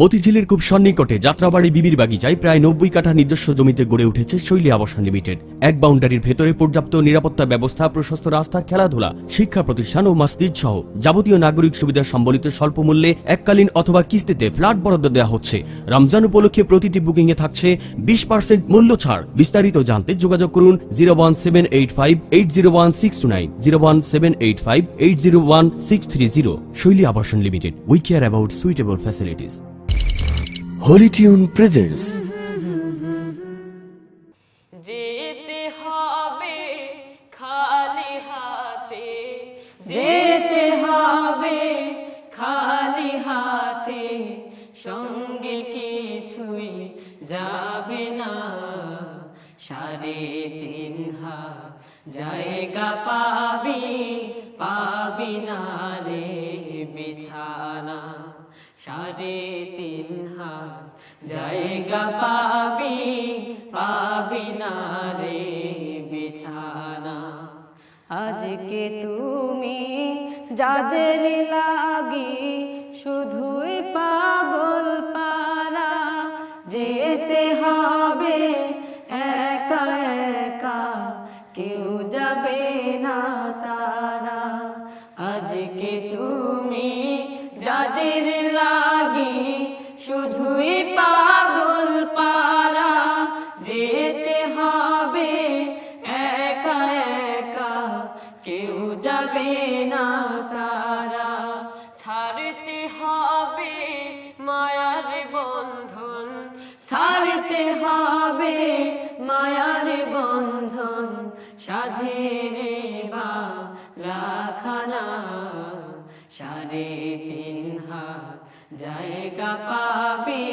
মতিঝিলের খুব সন্নিকটে যাত্রাবাড়ি বিবির বাগিচায় প্রায় নব্বই কাঠা নিজস্ব জমিতে গড়ে উঠেছে শৈলী আবাসন লিমিটেড। এক বাউন্ডারির ভেতরে পর্যাপ্ত নিরাপত্তা ব্যবস্থা, প্রশস্ত রাস্তা, খেলাধুলা, শিক্ষা প্রতিষ্ঠান ও মসজিদ সহ যাবতীয় নাগরিক সুবিধা সম্বলিত স্বল্প মূল্যে এককালীন অথবা কিস্তিতে ফ্ল্যাট বরাদ্দ দেওয়া হচ্ছে। রমজান উপলক্ষে প্রতিটি বুকিং এ থাকছে বিশ পার্সেন্ট মূল্য ছাড়। বিস্তারিত জানতে যোগাযোগ করুন zero one seven eight five eight zero one six two nine, zero one seven eight five eight zero one six three zero. Shoili Abason limited we care about suitable facilities Holy Tune presents যেতে হবে খালি হাতে, যেতে হবে খালি হাতে, সঙ্গে কিছুই না। জায়গা পাবি পাবি না রে। বিছানা, সাড়ে তিন হাত। জায়গা পাবি পাবি না রে বিছানা। আজকে তুমি যাদের লাগি শুধুই পাগল পারা যেতে হবে একা একা, কেউ যাবে না তারা। তুমি যাদের লাগি শুধুই পাগল পারা যেতে হবে একা একা, কেউ যাবে না তারা। ছাড়তে হবে মায়ার বন্ধন, ছাড়তে হবে মায়ার বন্ধন সাধের বা লাখানা সাড়ে তিন হাত, জায়গা পাবি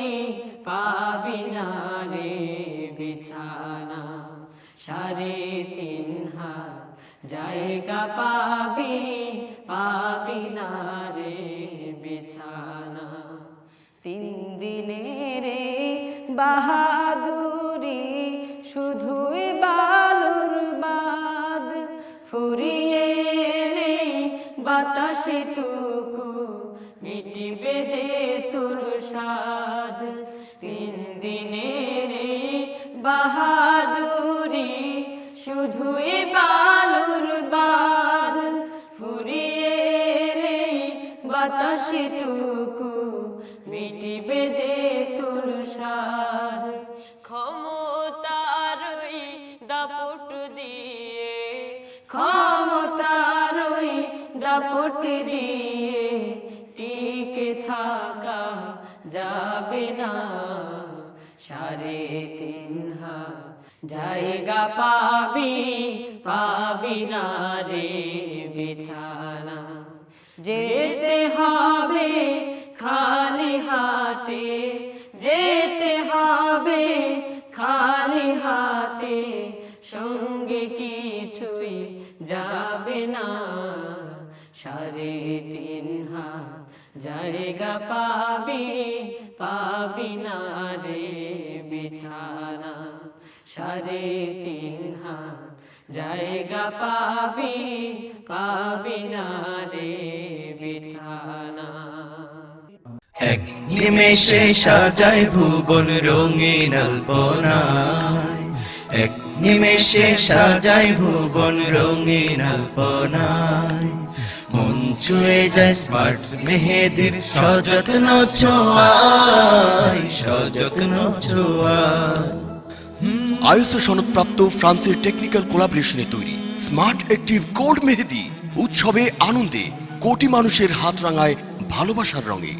পাবি না রে বিছানা। সাড়ে তিন হাত, জায়গা পাবি পাবি না রে বিছানা। তিন দিনের বাহাদুরি বাতাসে টুকু মিটিবে যে তোর সাধ তিন দিনের বাহাদুরি শুধুই বালুর বাদ ফুরিয়ে রে বাতাসে টুকু মিটিবে যে দাপট দিয়ে টিকে থাকা যাবে না। সাড়ে তিন জায়গা পাবি পাবি না রে বিছানা। যেতে হবে খালি হাতে, যেতে হবে খালি হাতে। সঙ্গে কিছুই যাবে না। সাড়ে তিন হাত জায়গা পাবি পাবি না রে বিছানা। সাড়ে তিন হাত জায়গা পাবি পাবি না রে বিছানা। এক নিমেষে সাজায় ভুবন রঙিন আলপনায়। এক নিমেষে সাজায় ভুবন রঙিন আলপনায়। ছুঁয়ে যায় স্মার্ট মেহেদির সযত্ন ছোঁয়ায় সযত্ন ছোঁয়ায় আইএসও সনদপ্রাপ্ত ফ্রান্সের টেকনিক্যাল কোলাবরেশনে তৈরি। Smart active gold mehendi. উৎসবে আনন্দে কোটি মানুষের হাত রাঙায় ভালোবাসার রঙে।